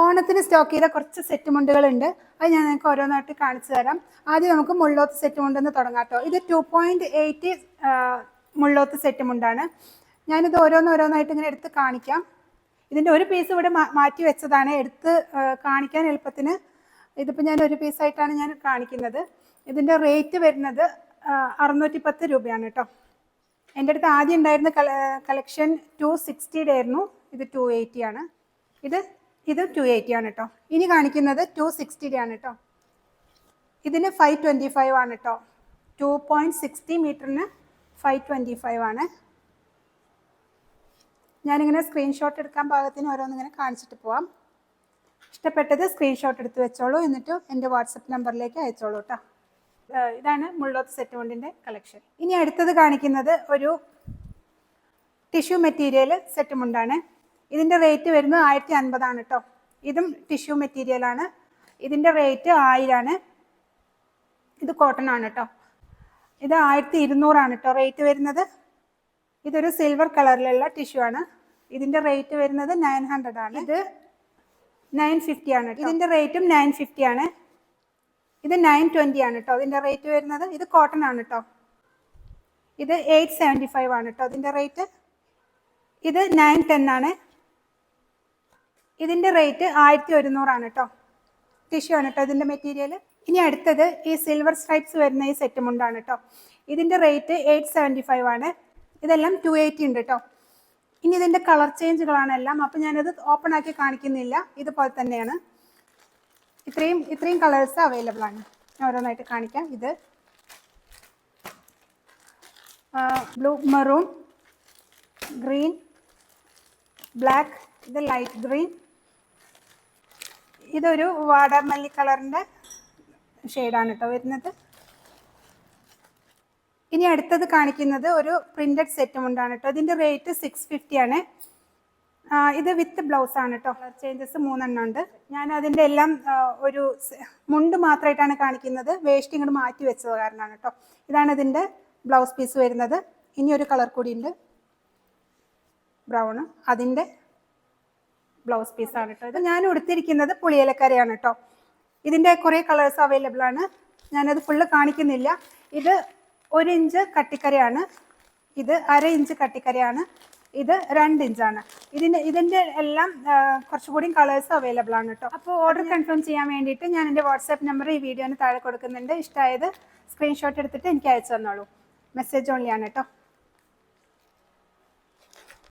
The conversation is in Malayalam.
ഓണത്തിന് സ്റ്റോക്ക് ചെയ്ത കുറച്ച് സെറ്റ് മുണ്ടുകളുണ്ട്. അത് ഞാൻ നിങ്ങൾക്ക് ഓരോന്നായിട്ട് കാണിച്ചു തരാം. ആദ്യം നമുക്ക് മുള്ളോത്ത് സെറ്റ് മുണ്ടെന്ന് തുടങ്ങാം കേട്ടോ ഇത് ടു പോയിന്റ് എയ്റ്റ് മുള്ളോത്ത് സെറ്റ് മുണ്ടാണ്. ഞാനിത് ഓരോന്ന് ഓരോന്നായിട്ട് ഇങ്ങനെ എടുത്ത് കാണിക്കാം. ഇതിന്റെ ഒരു പീസ് ഇവിടെ മാറ്റി വെച്ചതാണ്. എടുത്ത് കാണിക്കാൻ എളുപ്പത്തിന് ഇതിപ്പോൾ ഞാൻ ഒരു പീസായിട്ടാണ് ഞാൻ കാണിക്കുന്നത്. ഇതിന്റെ റേറ്റ് വരുന്നത് അറുന്നൂറ്റി പത്ത് രൂപയാണ് കേട്ടോ എന്റെ അടുത്ത് ആദ്യം ഉണ്ടായിരുന്ന കളക്ഷൻ ടു സിക്സ്റ്റിയുടെ ആയിരുന്നു. ഇത് ടു എയ്റ്റി ആണ്. ഇത് ഇത് ടു എയ്റ്റി ആണ് കേട്ടോ ഇനി കാണിക്കുന്നത് ടു സിക്സ്റ്റിയുടെ ആണ് കേട്ടോ ഇതിന് ഫൈവ് ട്വന്റി ഫൈവ് ആണ് കേട്ടോ ടു പോയിന്റ് സിക്സ്റ്റി മീറ്ററിന് ഫൈവ് ട്വന്റി ഫൈവ് ആണ്. ഞാനിങ്ങനെ സ്ക്രീൻഷോട്ട് എടുക്കാൻ പാകത്തിന് ഓരോന്നിങ്ങനെ കാണിച്ചിട്ട് പോവാം. ഇഷ്ടപ്പെട്ടത് സ്ക്രീൻഷോട്ട് എടുത്ത് വെച്ചോളൂ. എന്നിട്ട് എന്റെ വാട്സപ്പ് നമ്പറിലേക്ക് അയച്ചോളൂ കേട്ടോ ഇതാണ് മുള്ളോത്ത് സെറ്റ് കൊണ്ടിന്റെ കളക്ഷൻ ഇനി അടുത്തത് കാണിക്കുന്നത് ഒരു ടിഷ്യൂ മെറ്റീരിയൽ സെറ്റ് മുണ്ടാണ് ഇതിന്റെ റേറ്റ് വരുന്നത് ആയിരത്തി അൻപതാണ് കേട്ടോ ഇതും ടിഷ്യൂ മെറ്റീരിയലാണ് ഇതിന്റെ റേറ്റ് ആയിരമാണ് ഇത് കോട്ടൺ ആണ് കേട്ടോ ഇത് ആയിരത്തി ഇരുന്നൂറാണ് കേട്ടോ റേറ്റ് വരുന്നത്. ഇതൊരു സിൽവർ കളറിലുള്ള ടിഷ്യൂ ആണ്. ഇതിന്റെ റേറ്റ് വരുന്നത് നയൻ ഹൺഡ്രഡ് ആണ്. ഇത് നയൻ ഫിഫ്റ്റി ആണ്. ഇതിന്റെ റേറ്റും നയൻ ഫിഫ്റ്റി ആണ്. ഇത് നയൻ ട്വന്റി ആണ് കേട്ടോ ഇതിന്റെ റേറ്റ് വരുന്നത് ഇത് കോട്ടൺ ആണ് കേട്ടോ ഇത് എയ്റ്റ് സെവന്റി ഫൈവ് ആണ് കേട്ടോ ഇതിന്റെ റേറ്റ് ഇത് നയൻ ടെൻ ആണ്. ഇതിന്റെ റേറ്റ് ആയിരത്തി ഒരുന്നൂറാണ് കേട്ടോ ടിഷ്യൂ ആണ് കേട്ടോ ഇതിന്റെ മെറ്റീരിയൽ ഇനി അടുത്തത് ഈ സിൽവർ സ്ട്രൈപ്സ് വരുന്ന ഈ സെറ്റ് മുണ്ടാണ് കേട്ടോ ഇതിന്റെ റേറ്റ് എയ്റ്റ് സെവന്റി ഫൈവ് ആണ്. ഇതെല്ലാം ടു എയ്റ്റി ഉണ്ട് കേട്ടോ ഇനി ഇതിന്റെ കളർ ചേഞ്ചുകളാണ് എല്ലാം. അപ്പം ഞാനത് ഓപ്പൺ ആക്കി കാണിക്കുന്നില്ല. ഇതുപോലെ തന്നെയാണ്. ഇത്രയും ഇത്രയും കളേഴ്സ് അവൈലബിൾ ആണ്. ഞാൻ ഓരോന്നായിട്ട് കാണിക്കാം. ഇത് ബ്ലൂ മെറൂൺ ഗ്രീൻ ബ്ലാക്ക് ഇത് ലൈറ്റ് ഗ്രീൻ ഇതൊരു വാടാമല്ലി കളറിന്റെ ഷെയ്ഡാണ് കേട്ടോ വരുന്നത്. ഇനി അടുത്തത് കാണിക്കുന്നത് ഒരു പ്രിന്റഡ് സെറ്റും മുണ്ടാണ് കേട്ടോ ഇതിന്റെ റേറ്റ് സിക്സ് ഫിഫ്റ്റി ആണ്. ഇത് വിത്ത് ബ്ലൗസ് ആണ് കേട്ടോ കളർ ചേഞ്ചസ് മൂന്നെണ്ണം ഉണ്ട്. ഞാൻ അതിന്റെ എല്ലാം ഒരു മുണ്ട് മാത്രമായിട്ടാണ് കാണിക്കുന്നത്. വേസ്റ്റ് ഇങ്ങോട്ട് മാറ്റി വെച്ചത് കാരണമാണ് കേട്ടോ ഇതാണ് ഇതിന്റെ ബ്ലൗസ് പീസ് വരുന്നത്. ഇനി ഒരു കളർ കൂടി ഉണ്ട്. ബ്രൗണ് അതിന്റെ ബ്ലൗസ് പീസാണ് കേട്ടോ ഇത്. ഞാൻ ഉടുത്തിരിക്കുന്നത് പുളിയിലക്കരയാണ് കേട്ടോ ഇതിന്റെ കുറേ കളേഴ്സ് അവൈലബിൾ ആണ്. ഞാനത് ഫുള്ള് കാണിക്കുന്നില്ല. ഇത് ഒരു ഇഞ്ച് കട്ടിക്കരയാണ് ഇത് അര ഇഞ്ച് കട്ടിക്കരയാണ് ഇത് രണ്ട് ഇഞ്ചാണ്. ഇതിന്റെ ഇതിന്റെ എല്ലാം കുറച്ചുകൂടി കളേഴ്സ് അവൈലബിൾ ആണ് കേട്ടോ അപ്പോൾ ഓർഡർ കൺഫേം ചെയ്യാൻ വേണ്ടിയിട്ട് ഞാൻ എന്റെ വാട്സാപ്പ് നമ്പർ ഈ വീഡിയോന് താഴെ കൊടുക്കുന്നുണ്ട്. ഇഷ്ടമായത് സ്ക്രീൻഷോട്ട് എടുത്തിട്ട് എനിക്ക് അയച്ചു തന്നോളൂ. മെസ്സേജ് ഓൺലി ആണ് കേട്ടോ